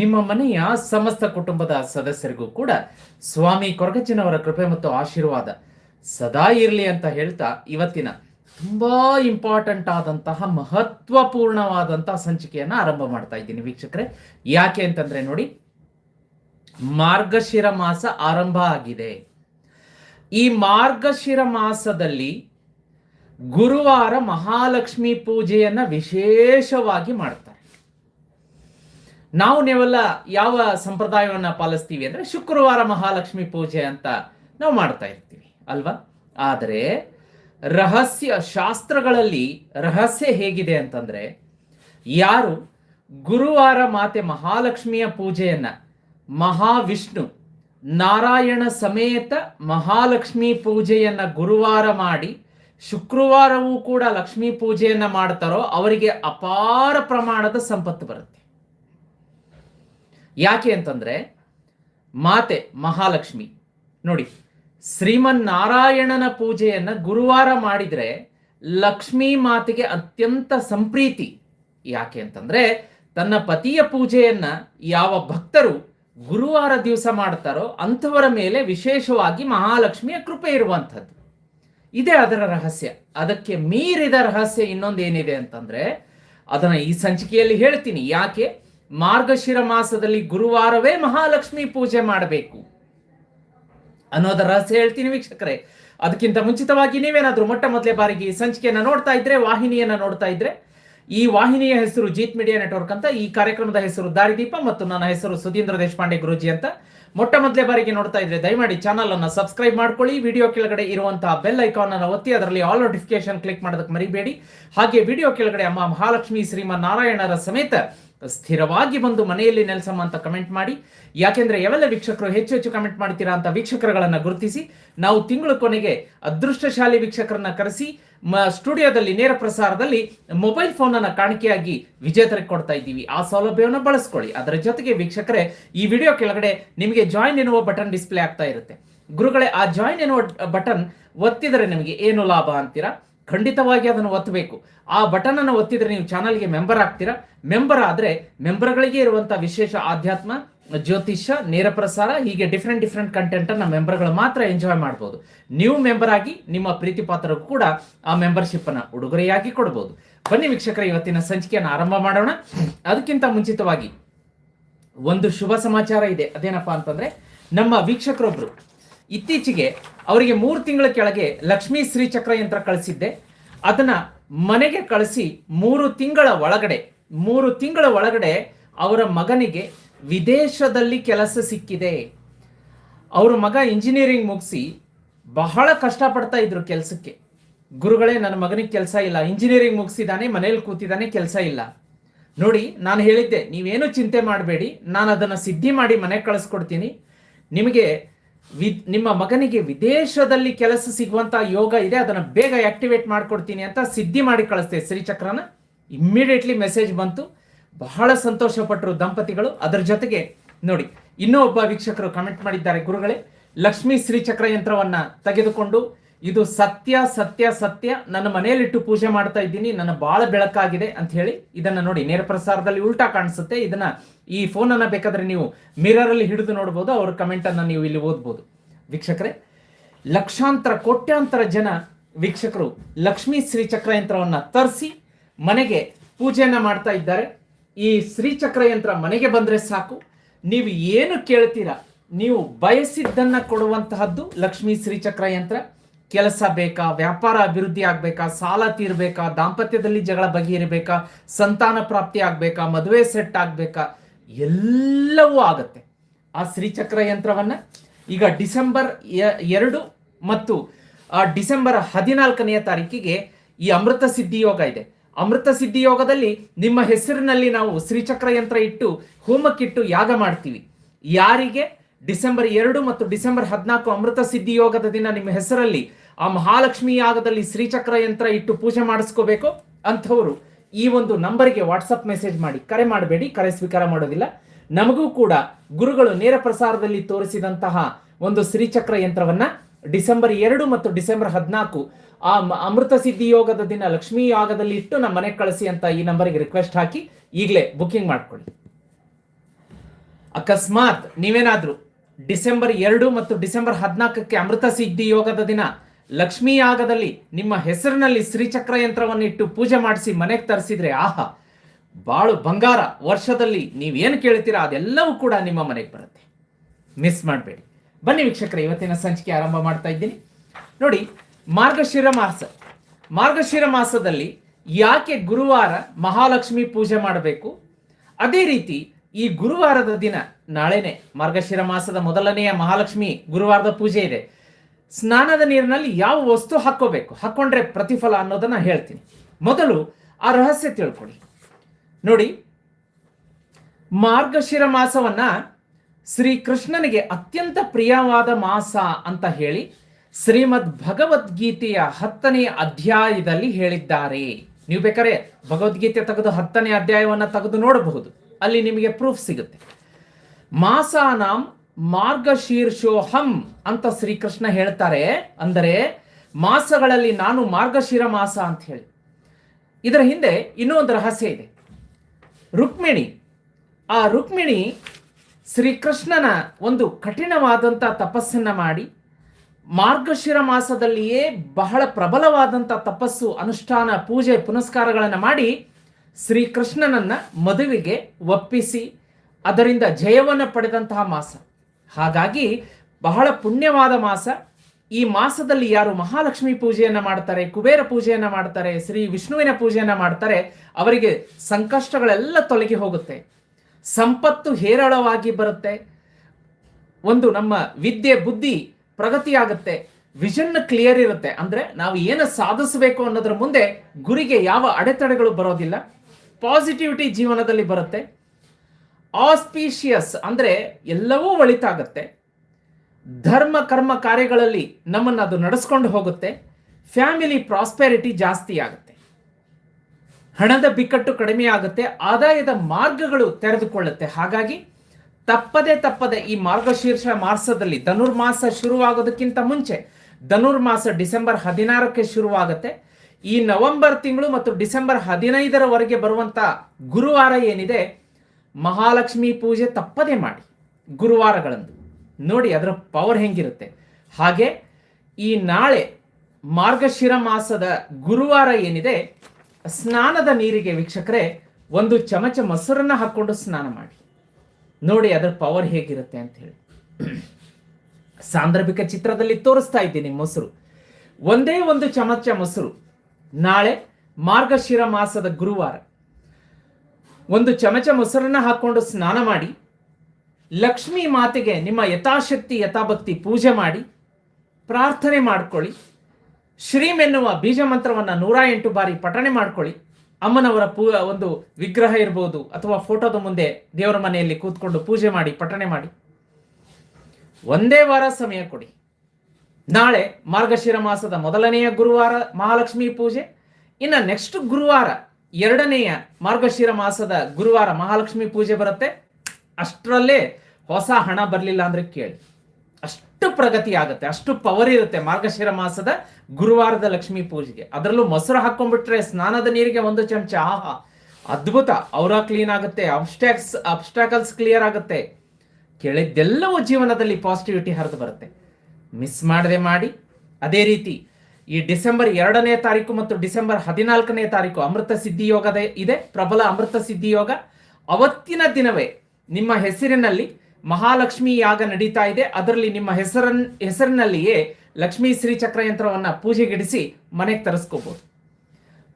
ನಿಮ್ಮ ಮನೆಯ ಸಮಸ್ತ ಕುಟುಂಬದ ಸದಸ್ಯರಿಗೂ ಕೂಡ ಸ್ವಾಮಿ ಕೊರಗಜ್ಜನವರ ಕೃಪೆ ಮತ್ತು ಆಶೀರ್ವಾದ ಸದಾ ಇರಲಿ ಅಂತ ಹೇಳ್ತಾ ಇವತ್ತಿನ ತುಂಬಾ ಇಂಪಾರ್ಟೆಂಟ್ ಆದಂತಹ ಮಹತ್ವಪೂರ್ಣವಾದಂತಹ ಸಂಚಿಕೆಯನ್ನ ಆರಂಭ ಮಾಡ್ತಾ ಇದ್ದೀನಿ ವೀಕ್ಷಕರೇ. ಯಾಕೆ ಅಂತಂದ್ರೆ ನೋಡಿ, ಮಾರ್ಗಶಿರ ಮಾಸ ಆರಂಭ ಆಗಿದೆ. ಈ ಮಾರ್ಗಶಿರ ಮಾಸದಲ್ಲಿ ಗುರುವಾರ ಮಹಾಲಕ್ಷ್ಮಿ ಪೂಜೆಯನ್ನ ವಿಶೇಷವಾಗಿ ಮಾಡ್ತಾರೆ. ನಾವು ನೀವೆಲ್ಲ ಯಾವ ಸಂಪ್ರದಾಯವನ್ನ ಪಾಲಿಸ್ತೀವಿ ಅಂದ್ರೆ ಶುಕ್ರವಾರ ಮಹಾಲಕ್ಷ್ಮಿ ಪೂಜೆ ಅಂತ ನಾವು ಮಾಡ್ತಾ ಇರ್ತೀವಿ, ಅಲ್ವಾ? ಆದರೆ ರಹಸ್ಯ ಶಾಸ್ತ್ರಗಳಲ್ಲಿ ರಹಸ್ಯ ಹೇಗಿದೆ ಅಂತಂದ್ರೆ ಯಾರು ಗುರುವಾರ ಮಾತೆ ಮಹಾಲಕ್ಷ್ಮಿಯ ಪೂಜೆಯನ್ನ ಮಹಾವಿಷ್ಣು ನಾರಾಯಣ ಸಮೇತ ಮಹಾಲಕ್ಷ್ಮಿ ಪೂಜೆಯನ್ನ ಗುರುವಾರ ಮಾಡಿ ಶುಕ್ರವಾರವೂ ಕೂಡ ಲಕ್ಷ್ಮೀ ಪೂಜೆಯನ್ನ ಮಾಡ್ತಾರೋ ಅವರಿಗೆ ಅಪಾರ ಪ್ರಮಾಣದ ಸಂಪತ್ತು ಬರುತ್ತೆ. ಯಾಕೆ ಅಂತಂದ್ರೆ ಮಾತೆ ಮಹಾಲಕ್ಷ್ಮಿ. ನೋಡಿ ಶ್ರೀಮನ್ ನಾರಾಯಣನ ಪೂಜೆಯನ್ನ ಗುರುವಾರ ಮಾಡಿದ್ರೆ ಲಕ್ಷ್ಮೀ ಮಾತೆಗೆ ಅತ್ಯಂತ ಸಂಪ್ರೀತಿ. ಯಾಕೆ ಅಂತಂದ್ರೆ ತನ್ನ ಪತಿಯ ಪೂಜೆಯನ್ನ ಯಾವ ಭಕ್ತರು ಗುರುವಾರ ದಿವಸ ಮಾಡ್ತಾರೋ ಅಂಥವರ ಮೇಲೆ ವಿಶೇಷವಾಗಿ ಮಹಾಲಕ್ಷ್ಮಿಯ ಕೃಪೆ ಇರುವಂಥದ್ದು. ಇದೇ ಅದರ ರಹಸ್ಯ. ಅದಕ್ಕೆ ಮೀರಿದ ರಹಸ್ಯ ಇನ್ನೊಂದೇನಿದೆ ಅಂತಂದ್ರೆ, ಅದನ್ನ ಈ ಸಂಚಿಕೆಯಲ್ಲಿ ಹೇಳ್ತೀನಿ. ಯಾಕೆ? ಮಾರ್ಗಶಿರ ಮಾಸದಲ್ಲಿ ಗುರುವಾರವೇ ಮಹಾಲಕ್ಷ್ಮಿ ಪೂಜೆ ಮಾಡಬೇಕು. ಅನ್ನೋದರ ರಹಸ್ಯ ಹೇಳ್ತೀನಿ ವೀಕ್ಷಕರೇ. ಅದಕ್ಕಿಂತ ಮುಂಚಿತವಾಗಿ ನೀವೇನಾದ್ರೂ ಮೊಟ್ಟ ಮೊದಲೇ ಬಾರಿಗೆ ಈ ಸಂಚಿಕೆಯನ್ನ ನೋಡ್ತಾ ಇದ್ರೆ, ವಾಹಿನಿಯನ್ನ ನೋಡ್ತಾ ಇದ್ರೆ, ಈ ವಾಹಿನಿಯ ಹೆಸರು ಜೀತ್ ಮೀಡಿಯಾ ನೆಟ್ವರ್ಕ್ ಅಂತ, ಈ ಕಾರ್ಯಕ್ರಮದ ಹೆಸರು ದಾರಿದೀಪ ಮತ್ತು ನನ್ನ ಹೆಸರು ಸುಧೀಂದ್ರ ದೇಶಪಾಂಡೆ ಗುರುಜಿ ಅಂತ. ಮೊಟ್ಟ ಮೊದಲೇ ಬಾರಿಗೆ ನೋಡ್ತಾ ಇದ್ರೆ ದಯಮಾಡಿ ಚಾನಲ್ ಅನ್ನು ಸಬ್ಸ್ಕ್ರೈಬ್ ಮಾಡ್ಕೊಳ್ಳಿ. ವಿಡಿಯೋ ಕೆಳಗಡೆ ಇರುವಂತಹ ಬೆಲ್ ಐಕಾನ್ ಅನ್ನು ಒತ್ತಿ, ಅದರಲ್ಲಿ ಆಲ್ ನೋಟಿಫಿಕೇಶನ್ ಕ್ಲಿಕ್ ಮಾಡೋದಕ್ಕೆ ಮರಿಬೇಡಿ. ಹಾಗೆ ವಿಡಿಯೋ ಕೆಳಗಡೆ ಅಮ್ಮ ಮಹಾಲಕ್ಷ್ಮಿ ಶ್ರೀಮನ್ ನಾರಾಯಣರ ಸಮೇತ ಸ್ಥಿರವಾಗಿ ಬಂದು ಮನೆಯಲ್ಲಿ ನೆಲೆಸಮ್ಮ ಅಂತ ಕಮೆಂಟ್ ಮಾಡಿ. ಯಾಕೆಂದ್ರೆ ಯಾವೆಲ್ಲ ವೀಕ್ಷಕರು ಹೆಚ್ಚು ಹೆಚ್ಚು ಕಮೆಂಟ್ ಮಾಡ್ತೀರಾ ಅಂತ ವೀಕ್ಷಕರುಗಳನ್ನ ಗುರುತಿಸಿ, ನಾವು ತಿಂಗಳ ಕೊನೆಗೆ ಅದೃಷ್ಟಶಾಲಿ ವೀಕ್ಷಕರನ್ನ ಕರೆಸಿ ಸ್ಟುಡಿಯೋದಲ್ಲಿ ನೇರ ಪ್ರಸಾರದಲ್ಲಿ ಮೊಬೈಲ್ ಫೋನ್ ಅನ್ನ ಕಾಣಿಕೆಯಾಗಿ ವಿಜೇತರಿಗೆ ಕೊಡ್ತಾ ಇದ್ದೀವಿ. ಆ ಸೌಲಭ್ಯವನ್ನು ಬಳಸ್ಕೊಳ್ಳಿ. ಅದರ ಜೊತೆಗೆ ವೀಕ್ಷಕರೇ, ಈ ವಿಡಿಯೋ ಕೆಳಗಡೆ ನಿಮಗೆ ಜಾಯಿನ್ ಎನ್ನುವ ಬಟನ್ ಡಿಸ್ಪ್ಲೇ ಆಗ್ತಾ ಇರುತ್ತೆ. ಗುರುಗಳೇ, ಆ ಜಾಯಿನ್ ಎನ್ನುವ ಬಟನ್ ಒತ್ತಿದರೆ ನಿಮಗೆ ಏನು ಲಾಭ ಅಂತೀರಾ? ಖಂಡಿತವಾಗಿ ಅದನ್ನು ಒತ್ತಬೇಕು. ಆ ಬಟನ್ ಅನ್ನು ಒತ್ತಿದ್ರೆ ನೀವು ಚಾನಲ್ಗೆ ಮೆಂಬರ್ ಆಗ್ತೀರಾ? ಮೆಂಬರ್ ಆದ್ರೆ ಮೆಂಬರ್ಗಳಿಗೆ ಇರುವಂಥ ವಿಶೇಷ ಆಧ್ಯಾತ್ಮ, ಜ್ಯೋತಿಷ್ಯ, ನೇರ ಪ್ರಸಾರ, ಹೀಗೆ ಡಿಫ್ರೆಂಟ್ ಡಿಫ್ರೆಂಟ್ ಕಂಟೆಂಟ್ ಅನ್ನ ಮೆಂಬರ್ಗಳು ಮಾತ್ರ ಎಂಜಾಯ್ ಮಾಡಬಹುದು ನೀವು ಮೆಂಬರ್ ಆಗಿ ನಿಮ್ಮ ಪ್ರೀತಿ ಕೂಡ ಆ ಮೆಂಬರ್ಶಿಪ್ ಅನ್ನ ಉಡುಗೊರೆಯಾಗಿ ಕೊಡಬಹುದು ಬನ್ನಿ ವೀಕ್ಷಕರ, ಇವತ್ತಿನ ಸಂಚಿಕೆಯನ್ನು ಆರಂಭ ಮಾಡೋಣ. ಅದಕ್ಕಿಂತ ಮುಂಚಿತವಾಗಿ ಒಂದು ಶುಭ ಸಮಾಚಾರ ಇದೆ. ಅದೇನಪ್ಪಾ ಅಂತಂದ್ರೆ, ನಮ್ಮ ವೀಕ್ಷಕರೊಬ್ರು ಇತ್ತೀಚೆಗೆ ಅವರಿಗೆ ಮೂರು ತಿಂಗಳ ಕೆಳಗೆ ಲಕ್ಷ್ಮೀ ಶ್ರೀಚಕ್ರ ಯಂತ್ರ ಕಳಿಸಿದ್ದೆ. ಅದನ್ನ ಮನೆಗೆ ಕಳಿಸಿ ಮೂರು ತಿಂಗಳ ಒಳಗಡೆ, ಮೂರು ತಿಂಗಳ ಒಳಗಡೆ ಅವರ ಮಗನಿಗೆ ವಿದೇಶದಲ್ಲಿ ಕೆಲಸ ಸಿಕ್ಕಿದೆ. ಅವ್ರ ಮಗ ಇಂಜಿನಿಯರಿಂಗ್ ಮುಗಿಸಿ ಬಹಳ ಕಷ್ಟಪಡ್ತಾ ಇದ್ರು ಕೆಲಸಕ್ಕೆ. ಗುರುಗಳೇ, ನನ್ನ ಮಗನಿಗೆ ಕೆಲಸ ಇಲ್ಲ. ಇಂಜಿನಿಯರಿಂಗ್ ಮುಗಿಸಿದಾನೆ, ಮನೇಲಿ ಕೂತಿದ್ದಾನೆ ಕೆಲಸ ಇಲ್ಲ. ನೋಡಿ, ನಾನು ಹೇಳಿದ್ದೆ, ನೀವೇನು ಚಿಂತೆ ಮಾಡಬೇಡಿ. ನಾನು ಅದನ್ನು ಸಿದ್ಧಿ ಮಾಡಿ ಮನೆಗೆ ಕಳಿಸ್ಕೊಡ್ತೀನಿ. ನಿಮಗೆ ನಿಮ್ಮ ಮಗನಿಗೆ ವಿದೇಶದಲ್ಲಿ ಕೆಲಸ ಸಿಗುವಂತ ಯೋಗ ಇದೆ, ಅದನ್ನು ಬೇಗ ಆಕ್ಟಿವೇಟ್ ಮಾಡ್ಕೊಡ್ತೀನಿ ಅಂತ ಸಿದ್ಧಿ ಮಾಡಿ ಕಳಿಸ್ತೆ ಶ್ರೀಚಕ್ರನ. ಇಮ್ಮಿಡಿಯೇಟ್ಲಿ ಮೆಸೇಜ್ ಬಂತು. ಬಹಳ ಸಂತೋಷ ಪಟ್ಟರು ದಂಪತಿಗಳು. ಅದರ ಜೊತೆಗೆ ನೋಡಿ, ಇನ್ನೂ ಒಬ್ಬ ವೀಕ್ಷಕರು ಕಮೆಂಟ್ ಮಾಡಿದ್ದಾರೆ. ಗುರುಗಳೇ, ಲಕ್ಷ್ಮೀ ಶ್ರೀಚಕ್ರ ಯಂತ್ರವನ್ನ ತೆಗೆದುಕೊಂಡು ಇದು ಸತ್ಯ ಸತ್ಯ ಸತ್ಯ. ನನ್ನ ಮನೆಯಲ್ಲಿಟ್ಟು ಪೂಜೆ ಮಾಡ್ತಾ ಇದ್ದೀನಿ. ನನ್ನ ಬಹಳ ಬೆಳಕಾಗಿದೆ ಅಂತ ಹೇಳಿ ಇದನ್ನ ನೋಡಿ ನೇರ ಪ್ರಸಾರದಲ್ಲಿ ಉಲ್ಟಾ ಕಾಣಿಸುತ್ತೆ. ಇದನ್ನ ಈ ಫೋನ್ ಅನ್ನ ಬೇಕಾದ್ರೆ ನೀವು ಮಿರರ್ ಅಲ್ಲಿ ಹಿಡಿದು ನೋಡಬಹುದು ಅವ್ರ ಕಮೆಂಟ್ ಅನ್ನ ನೀವು ಇಲ್ಲಿ ಓದ್ಬೋದು. ವೀಕ್ಷಕರೇ, ಲಕ್ಷಾಂತರ, ಕೋಟ್ಯಾಂತರ ಜನ ವೀಕ್ಷಕರು ಲಕ್ಷ್ಮೀ ಶ್ರೀಚಕ್ರ ಯಂತ್ರವನ್ನ ತರಿಸಿ ಮನೆಗೆ ಪೂಜೆಯನ್ನ ಮಾಡ್ತಾ ಇದ್ದಾರೆ. ಈ ಶ್ರೀಚಕ್ರ ಯಂತ್ರ ಮನೆಗೆ ಬಂದ್ರೆ ಸಾಕು. ನೀವು ಏನು ಕೇಳ್ತೀರಾ? ನೀವು ಬಯಸಿದ್ದನ್ನ ಕೊಡುವಂತಹದ್ದು ಲಕ್ಷ್ಮೀ ಶ್ರೀಚಕ್ರ ಯಂತ್ರ. ಕೆಲಸ ಬೇಕಾ, ವ್ಯಾಪಾರ ಅಭಿವೃದ್ಧಿ ಆಗ್ಬೇಕಾ, ಸಾಲ ತೀರ್ಬೇಕಾ, ದಾಂಪತ್ಯದಲ್ಲಿ ಜಗಳ ಬಗೆಹರಿಬೇಕಾ ಸಂತಾನ ಪ್ರಾಪ್ತಿ ಆಗ್ಬೇಕಾ, ಮದುವೆ ಸೆಟ್ ಆಗ್ಬೇಕಾ, ಎಲ್ಲವೂ ಆಗತ್ತೆ. ಆ ಶ್ರೀಚಕ್ರ ಯಂತ್ರವನ್ನ ಈಗ ಡಿಸೆಂಬರ್ ಎರಡು ಮತ್ತು ಡಿಸೆಂಬರ್ ಹದಿನಾಲ್ಕನೆಯ ತಾರೀಕಿಗೆ ಈ ಅಮೃತ ಸಿದ್ಧಿ ಯೋಗ ಇದೆ. ಅಮೃತ ಸಿದ್ಧಿ ಯೋಗದಲ್ಲಿ ನಿಮ್ಮ ಹೆಸರಿನಲ್ಲಿ ನಾವು ಶ್ರೀಚಕ್ರ ಯಂತ್ರ ಇಟ್ಟು, ಹೋಮಕ್ಕಿಟ್ಟು ಯಾಗ ಮಾಡ್ತೀವಿ. ಯಾರಿಗೆ? ಡಿಸೆಂಬರ್ ಎರಡು ಮತ್ತು ಡಿಸೆಂಬರ್ ಹದಿನಾಲ್ಕು ಅಮೃತ ಸಿದ್ಧಿ ಯೋಗದ ದಿನ ನಿಮ್ಮ ಹೆಸರಲ್ಲಿ ಆ ಮಹಾಲಕ್ಷ್ಮಿ ಯಾಗದಲ್ಲಿ ಶ್ರೀಚಕ್ರ ಯಂತ್ರ ಇಟ್ಟು ಪೂಜೆ ಮಾಡಿಸ್ಕೋಬೇಕು. ಅಂಥವರು ಈ ಒಂದು ನಂಬರ್ಗೆ ವಾಟ್ಸಪ್ ಮೆಸೇಜ್ ಮಾಡಿ. ಕರೆ ಮಾಡಬೇಡಿ, ಕರೆ ಸ್ವೀಕಾರ ಮಾಡೋದಿಲ್ಲ. ನಮಗೂ ಕೂಡ ಗುರುಗಳು ನೇರ ಪ್ರಸಾರದಲ್ಲಿ ತೋರಿಸಿದಂತಹ ಒಂದು ಶ್ರೀಚಕ್ರ ಯಂತ್ರವನ್ನ ಡಿಸೆಂಬರ್ ಎರಡು ಮತ್ತು ಡಿಸೆಂಬರ್ ಹದಿನಾಲ್ಕು ಆ ಅಮೃತ ಸಿದ್ಧಿ ಯೋಗದ ದಿನ ಲಕ್ಷ್ಮೀ ಯಾಗದಲ್ಲಿ ಇಟ್ಟು ನಮ್ಮ ಮನೆಗೆ ಕಳಿಸಿ ಅಂತ ಈ ನಂಬರ್ಗೆ ರಿಕ್ವೆಸ್ಟ್ ಹಾಕಿ ಈಗಲೇ ಬುಕಿಂಗ್ ಮಾಡ್ಕೊಳ್ಳಿ. ಅಕಸ್ಮಾತ್ ನೀವೇನಾದ್ರೂ ಡಿಸೆಂಬರ್ ಎರಡು ಮತ್ತು ಡಿಸೆಂಬರ್ ಹದಿನಾಲ್ಕಕ್ಕೆ ಅಮೃತ ಸಿದ್ಧಿ ಯೋಗದ ದಿನ. ಲಕ್ಷ್ಮೀ ಯಾಗದಲ್ಲಿ ನಿಮ್ಮ ಹೆಸರಿನಲ್ಲಿ ಶ್ರೀಚಕ್ರ ಯಂತ್ರವನ್ನು ಇಟ್ಟು ಪೂಜೆ ಮಾಡಿಸಿ ಮನೆಗೆ ತರಿಸಿದ್ರೆ ಆಹಾ, ಬಾಳು ಬಂಗಾರ. ವರ್ಷದಲ್ಲಿ ನೀವೇನು ಕೇಳ್ತೀರಾ, ಅದೆಲ್ಲವೂ ಕೂಡ ನಿಮ್ಮ ಮನೆಗೆ ಬರುತ್ತೆ. ಮಿಸ್ ಮಾಡಬೇಡಿ. ಬನ್ನಿ ವೀಕ್ಷಕರ, ಇವತ್ತಿನ ಸಂಚಿಕೆ ಆರಂಭ ಮಾಡ್ತಾ ಇದ್ದೀನಿ. ನೋಡಿ, ಮಾರ್ಗಶಿರ ಮಾಸ. ಮಾರ್ಗಶಿರ ಮಾಸದಲ್ಲಿ ಯಾಕೆ ಗುರುವಾರ ಮಹಾಲಕ್ಷ್ಮಿ ಪೂಜೆ ಮಾಡಬೇಕು? ಅದೇ ರೀತಿ ಈ ಗುರುವಾರದ ದಿನ, ನಾಳೆನೆ, ಮಾರ್ಗಶಿರ ಮಾಸದ ಮೊದಲನೆಯ ಮಹಾಲಕ್ಷ್ಮಿ ಗುರುವಾರದ ಪೂಜೆ ಇದೆ. ಸ್ನಾನದ ನೀರಿನಲ್ಲಿ ಯಾವ ವಸ್ತು ಹಾಕೋಬೇಕು ಹಾಕೊಂಡ್ರೆ ಪ್ರತಿಫಲ ಅನ್ನೋದನ್ನ ಹೇಳ್ತೀನಿ. ಮೊದಲು ಆ ರಹಸ್ಯ ತಿಳ್ಕೊಳ್ಳಿ. ನೋಡಿ, ಮಾರ್ಗಶಿರ ಮಾಸವನ್ನ ಶ್ರೀ ಕೃಷ್ಣನಿಗೆ ಅತ್ಯಂತ ಪ್ರಿಯವಾದ ಮಾಸ ಅಂತ ಹೇಳಿ ಶ್ರೀಮದ್ ಭಗವದ್ಗೀತೆಯ ಹತ್ತನೇ ಅಧ್ಯಾಯದಲ್ಲಿ ಹೇಳಿದ್ದಾರೆ. ನೀವು ಬೇಕಾದ್ರೆ ಭಗವದ್ಗೀತೆ ತೆಗೆದು ಹತ್ತನೇ ಅಧ್ಯಾಯವನ್ನ ತೆಗೆದು ನೋಡಬಹುದು. ಅಲ್ಲಿ ನಿಮಗೆ ಪ್ರೂಫ್ ಸಿಗುತ್ತೆ. ಮಾಸಾನಾಂ ಮಾರ್ಗಶೀರ್ಷೋಹಂ ಅಂತ ಶ್ರೀಕೃಷ್ಣ ಹೇಳ್ತಾರೆ. ಅಂದರೆ ಮಾಸಗಳಲ್ಲಿ ನಾನು ಮಾರ್ಗಶಿರ ಮಾಸ ಅಂತ ಹೇಳಿ. ಇದರ ಹಿಂದೆ ಇನ್ನೂ ಒಂದು ರಹಸ್ಯ ಇದೆ. ರುಕ್ಮಿಣಿ, ಆ ರುಕ್ಮಿಣಿ ಶ್ರೀಕೃಷ್ಣನ ಒಂದು ಕಠಿಣವಾದಂಥ ತಪಸ್ಸನ್ನ ಮಾಡಿ, ಮಾರ್ಗಶಿರ ಮಾಸದಲ್ಲಿಯೇ ಬಹಳ ಪ್ರಬಲವಾದಂಥ ತಪಸ್ಸು, ಅನುಷ್ಠಾನ, ಪೂಜೆ, ಪುನಸ್ಕಾರಗಳನ್ನು ಮಾಡಿ ಶ್ರೀಕೃಷ್ಣನನ್ನ ಮದುವೆಗೆ ಒಪ್ಪಿಸಿ, ಅದರಿಂದ ಜಯವನ್ನು ಪಡೆದಂತಹ ಮಾಸ. ಹಾಗಾಗಿ ಬಹಳ ಪುಣ್ಯವಾದ ಮಾಸ. ಈ ಮಾಸದಲ್ಲಿ ಯಾರು ಮಹಾಲಕ್ಷ್ಮಿ ಪೂಜೆಯನ್ನ ಮಾಡ್ತಾರೆ, ಕುಬೇರ ಪೂಜೆಯನ್ನ ಮಾಡ್ತಾರೆ, ಶ್ರೀ ವಿಷ್ಣುವಿನ ಪೂಜೆಯನ್ನ ಮಾಡ್ತಾರೆ, ಅವರಿಗೆ ಸಂಕಷ್ಟಗಳೆಲ್ಲ ತೊಲಗಿ ಹೋಗುತ್ತೆ. ಸಂಪತ್ತು ಹೇರಳವಾಗಿ ಬರುತ್ತೆ. ಒಂದು ನಮ್ಮ ವಿದ್ಯೆ, ಬುದ್ಧಿ ಪ್ರಗತಿಯಾಗುತ್ತೆ. ವಿಷನ್ ಕ್ಲಿಯರ್ ಇರುತ್ತೆ. ಅಂದ್ರೆ ನಾವು ಏನು ಸಾಧಿಸಬೇಕು ಅನ್ನೋದ್ರ ಮುಂದೆ ಗುರಿಗೆ ಯಾವ ಅಡೆತಡೆಗಳು ಬರೋದಿಲ್ಲ. ಪಾಸಿಟಿವಿಟಿ ಜೀವನದಲ್ಲಿ ಬರುತ್ತೆ. ಆಸ್ಪೀಷಿಯಸ್ ಅಂದರೆ ಎಲ್ಲವೂ ಒಳಿತಾಗತ್ತೆ. ಧರ್ಮ, ಕರ್ಮ ಕಾರ್ಯಗಳಲ್ಲಿ ನಮ್ಮನ್ನು ಅದು ನಡೆಸ್ಕೊಂಡು ಹೋಗುತ್ತೆ. ಫ್ಯಾಮಿಲಿ ಪ್ರಾಸ್ಪೆರಿಟಿ ಜಾಸ್ತಿ ಆಗುತ್ತೆ. ಹಣದ ಬಿಕ್ಕಟ್ಟು ಕಡಿಮೆ ಆಗುತ್ತೆ. ಆದಾಯದ ಮಾರ್ಗಗಳು ತೆರೆದುಕೊಳ್ಳುತ್ತೆ. ಹಾಗಾಗಿ ತಪ್ಪದೆ ತಪ್ಪದೆ ಈ ಮಾರ್ಗಶೀರ್ಷ ಮಾಸದಲ್ಲಿ ಧನುರ್ಮಾಸ ಶುರುವಾಗೋದಕ್ಕಿಂತ ಮುಂಚೆ, ಧನುರ್ಮಾಸ ಡಿಸೆಂಬರ್ ಹದಿನಾರಕ್ಕೆ ಶುರುವಾಗುತ್ತೆ. ಈ ನವೆಂಬರ್ ತಿಂಗಳು ಮತ್ತು ಡಿಸೆಂಬರ್ ಹದಿನೈದರವರೆಗೆ ಬರುವಂಥ ಗುರುವಾರ ಏನಿದೆ, ಮಹಾಲಕ್ಷ್ಮಿ ಪೂಜೆ ತಪ್ಪದೇ ಮಾಡಿ, ಗುರುವಾರಗಳಂದು. ನೋಡಿ, ಅದರ ಪವರ್ ಹೆಂಗಿರುತ್ತೆ. ಹಾಗೆ, ಈ ನಾಳೆ ಮಾರ್ಗಶಿರ ಮಾಸದ ಗುರುವಾರ ಏನಿದೆ, ಸ್ನಾನದ ನೀರಿಗೆ ವೀಕ್ಷಕರೇ, ಒಂದು ಚಮಚ ಮೊಸರನ್ನ ಹಾಕ್ಕೊಂಡು ಸ್ನಾನ ಮಾಡಿ. ನೋಡಿ, ಅದರ ಪವರ್ ಹೇಗಿರುತ್ತೆ ಅಂತ ಹೇಳಿ. ಸಾಂದರ್ಭಿಕ ಚಿತ್ರದಲ್ಲಿ ತೋರಿಸ್ತಾ ಇದ್ದೀನಿ ಮೊಸರು. ಒಂದೇ ಒಂದು ಚಮಚ ಮೊಸರು. ನಾಳೆ ಮಾರ್ಗಶಿರ ಮಾಸದ ಗುರುವಾರ ಒಂದು ಚಮಚ ಮೊಸರನ್ನ ಹಾಕೊಂಡು ಸ್ನಾನ ಮಾಡಿ, ಲಕ್ಷ್ಮೀ ಮಾತೆಗೆ ನಿಮ್ಮ ಯಥಾಶಕ್ತಿ, ಯಥಾಭಕ್ತಿ ಪೂಜೆ ಮಾಡಿ, ಪ್ರಾರ್ಥನೆ ಮಾಡ್ಕೊಳ್ಳಿ. ಶ್ರೀಮ್ ಎನ್ನುವ ಬೀಜ ಮಂತ್ರವನ್ನು ನೂರ ಎಂಟು ಬಾರಿ ಪಠಣೆ ಮಾಡ್ಕೊಳ್ಳಿ. ಅಮ್ಮನವರ ಪೂ, ಒಂದು ವಿಗ್ರಹ ಇರ್ಬೋದು ಅಥವಾ ಫೋಟೋದ ಮುಂದೆ ದೇವರ ಮನೆಯಲ್ಲಿ ಕೂತ್ಕೊಂಡು ಪೂಜೆ ಮಾಡಿ, ಪಠಣೆ ಮಾಡಿ. ಒಂದೇ ವಾರ ಸಮಯ ಕೊಡಿ. ನಾಳೆ ಮಾರ್ಗಶಿರ ಮಾಸದ ಮೊದಲನೆಯ ಗುರುವಾರ ಮಹಾಲಕ್ಷ್ಮಿ ಪೂಜೆ. ಇನ್ನು ನೆಕ್ಸ್ಟ್ ಗುರುವಾರ ಎರಡನೆಯ ಮಾರ್ಗಶಿರ ಮಾಸದ ಗುರುವಾರ ಮಹಾಲಕ್ಷ್ಮಿ ಪೂಜೆ ಬರುತ್ತೆ. ಅಷ್ಟರಲ್ಲೇ ಹೊಸ ಹಣ ಬರಲಿಲ್ಲ ಅಂದ್ರೆ ಕೇಳಿ. ಅಷ್ಟು ಪ್ರಗತಿ ಆಗುತ್ತೆ, ಅಷ್ಟು ಪವರ್ ಇರುತ್ತೆ ಮಾರ್ಗಶಿರ ಮಾಸದ ಗುರುವಾರದ ಲಕ್ಷ್ಮೀ ಪೂಜೆಗೆ. ಅದರಲ್ಲೂ ಮೊಸರು ಹಾಕೊಂಡ್ಬಿಟ್ರೆ ಸ್ನಾನದ ನೀರಿಗೆ ಒಂದು ಚಮಚ, ಆಹಾ, ಅದ್ಭುತ. ಅವರ ಕ್ಲೀನ್ ಆಗುತ್ತೆ ಅಬ್ಸ್ಟ್ಯಾಕ್ಸ್ ಅಬ್ಸ್ಟಾಕಲ್ಸ್ ಕ್ಲಿಯರ್ ಆಗುತ್ತೆ. ಕೇಳಿದ್ದೆಲ್ಲವೂ ಜೀವನದಲ್ಲಿ ಪಾಸಿಟಿವಿಟಿ ಹರಿದು ಬರುತ್ತೆ. ಮಿಸ್ ಮಾಡದೆ ಮಾಡಿ. ಅದೇ ರೀತಿ ಈ ಡಿಸೆಂಬರ್ ಎರಡನೇ ತಾರೀಕು ಮತ್ತು ಡಿಸೆಂಬರ್ ಹದಿನಾಲ್ಕನೇ ತಾರೀಕು ಅಮೃತ ಸಿದ್ಧಿ ಯೋಗದ ಇದೆ, ಪ್ರಬಲ ಅಮೃತ ಸಿದ್ಧಿ ಯೋಗ. ಅವತ್ತಿನ ದಿನವೇ ನಿಮ್ಮ ಹೆಸರಿನಲ್ಲಿ ಮಹಾಲಕ್ಷ್ಮಿ ಯಾಗ ನಡೀತಾ ಇದೆ. ಅದರಲ್ಲಿ ನಿಮ್ಮ ಹೆಸರನ್, ಹೆಸರಿನಲ್ಲಿಯೇ ಲಕ್ಷ್ಮೀ ಶ್ರೀಚಕ್ರ ಯಂತ್ರವನ್ನು ಪೂಜೆಗಿಡಿಸಿ ಮನೆಗೆ ತರಿಸ್ಕೋಬೋದು.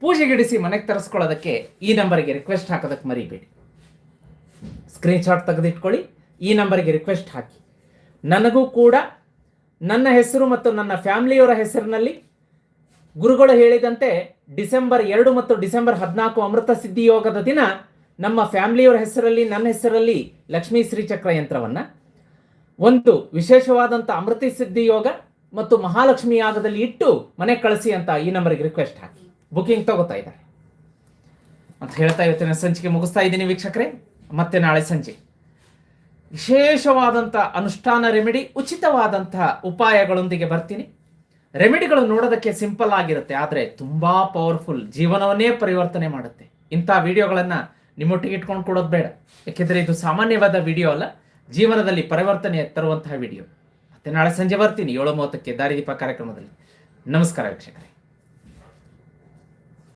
ಪೂಜೆಗಿಡಿಸಿ ಮನೆಗೆ ತರಿಸ್ಕೊಳ್ಳೋದಕ್ಕೆ ಈ ನಂಬರ್ಗೆ ರಿಕ್ವೆಸ್ಟ್ ಹಾಕೋದಕ್ಕೆ ಮರಿಬೇಡಿ. ಸ್ಕ್ರೀನ್ಶಾಟ್ ತೆಗೆದಿಟ್ಕೊಳ್ಳಿ, ಈ ನಂಬರ್ಗೆ ರಿಕ್ವೆಸ್ಟ್ ಹಾಕಿ. ನನಗೂ ಕೂಡ ನನ್ನ ಹೆಸರು ಮತ್ತು ನನ್ನ ಫ್ಯಾಮಿಲಿಯವರ ಹೆಸರಿನಲ್ಲಿ ಗುರುಗಳು ಹೇಳಿದಂತೆ ಡಿಸೆಂಬರ್ ಎರಡು ಮತ್ತು ಡಿಸೆಂಬರ್ ಹದಿನಾಲ್ಕು ಅಮೃತ ಸಿದ್ಧಿ ಯೋಗದ ದಿನ ನಮ್ಮ ಫ್ಯಾಮಿಲಿಯವರ ಹೆಸರಲ್ಲಿ, ನನ್ನ ಹೆಸರಲ್ಲಿ ಲಕ್ಷ್ಮೀ ಶ್ರೀಚಕ್ರ ಯಂತ್ರವನ್ನು. ಒಂದು ವಿಶೇಷವಾದಂಥ ಅಮೃತ ಸಿದ್ಧಿ ಯೋಗ ಮತ್ತು ಮಹಾಲಕ್ಷ್ಮಿ ಯಾಗದಲ್ಲಿ ಇಟ್ಟು ಮನೆ ಕಳಿಸಿ ಅಂತ ಈ ನಂಬರ್ಗೆ ರಿಕ್ವೆಸ್ಟ್ ಹಾಕಿ. ಬುಕಿಂಗ್ ತಗೋತಾ ಇದ್ದಾರೆ. ಅಂತ ಹೇಳ್ತಾ ಇವತ್ತಿನ ಸಂಚಿಕೆ ಮುಗಿಸ್ತಾ ಇದ್ದೀನಿ ವೀಕ್ಷಕರೇ. ಮತ್ತೆ ನಾಳೆ ಸಂಜೆ. ವಿಶೇಷವಾದಂಥ ಅನುಷ್ಠಾನ ರೆಮಿಡಿ ಉಚಿತವಾದಂತಹ ಉಪಾಯಗಳೊಂದಿಗೆ ಬರ್ತೀನಿ. ರೆಮಿಡಿಗಳು ನೋಡೋದಕ್ಕೆ ಸಿಂಪಲ್ ಆಗಿರುತ್ತೆ, ಆದರೆ ತುಂಬ ಪವರ್ಫುಲ್ ಜೀವನವನ್ನೇ ಪರಿವರ್ತನೆ ಮಾಡುತ್ತೆ. ಇಂಥ ವಿಡಿಯೋಗಳನ್ನು ನಿಮ್ಮೊಟ್ಟಿಗೆ ಇಟ್ಕೊಂಡು ಕೊಡೋದು ಬೇಡ. ಯಾಕೆಂದರೆ ಇದು ಸಾಮಾನ್ಯವಾದ ವಿಡಿಯೋ ಅಲ್ಲ, ಜೀವನದಲ್ಲಿ ಪರಿವರ್ತನೆ ತರುವಂತಹ ವಿಡಿಯೋ ಮತ್ತೆ ನಾಳೆ ಸಂಜೆ ಬರ್ತೀನಿ, ಏಳು ಮೂವತ್ತಕ್ಕೆ ದಾರಿದೀಪ ಕಾರ್ಯಕ್ರಮದಲ್ಲಿ. ನಮಸ್ಕಾರ ವೀಕ್ಷಕರೇ.